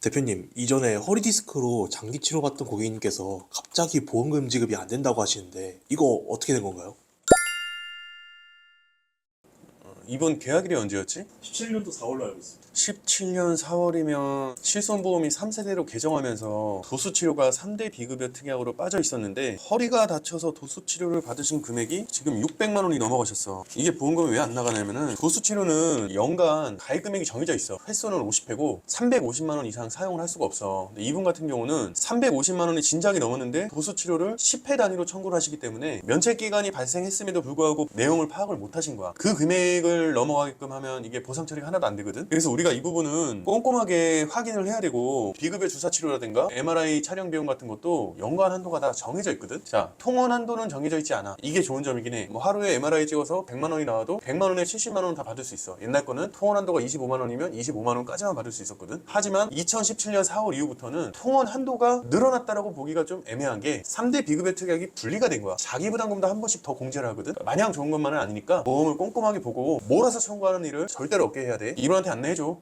대표님, 이전에 허리 디스크로 장기 치료 받던 고객님께서 갑자기 보험금 지급이 안 된다고 하시는데 이거 어떻게 된 건가요? 이번 계약일이 언제였지? 17년도 4월로 알고 있습니다. 17년 4월이면 실손보험이 3세대로 개정하면서 도수치료가 3대 비급여 특약으로 빠져 있었는데 허리가 다쳐서 도수치료를 받으신 금액이 지금 600만 원이 넘어가셨어 이게 보험금이 왜 안 나가냐면은 도수치료는 연간 가입 금액이 정해져 있어 횟수는 50회고 350만 원 이상 사용을 할 수가 없어 근데 이분 같은 경우는 350만 원이 진작이 넘었는데 도수치료를 10회 단위로 청구를 하시기 때문에 면책 기간이 발생했음에도 불구하고 내용을 파악을 못 하신 거야 그 금액을 넘어가게끔 하면 이게 보상 처리가 하나도 안 되거든? 그래서 우리가 이 부분은 꼼꼼하게 확인을 해야 되고 비급여 주사 치료라든가 MRI 촬영 비용 같은 것도 연간 한도가 다 정해져 있거든? 자 통원 한도는 정해져 있지 않아. 이게 좋은 점이긴 해뭐 하루에 MRI 찍어서 100만 원이 나와도 100만 원에 70만 원은 다 받을 수 있어. 옛날 거는 통원 한도가 25만 원이면 25만 원까지만 받을 수 있었거든? 하지만 2017년 4월 이후부터는 통원 한도가 늘어났다라고 보기가 좀 애매한 게 3대 비급여 특약이 분리가 된 거야. 자기 부담금도 한 번씩 더 공제를 하거든? 마냥 좋은 것만은 아니니까 보험을 꼼꼼하게 보고 몰아서 청구하는 일을 절대로 없게 해야 돼. 이분한테 안내해줘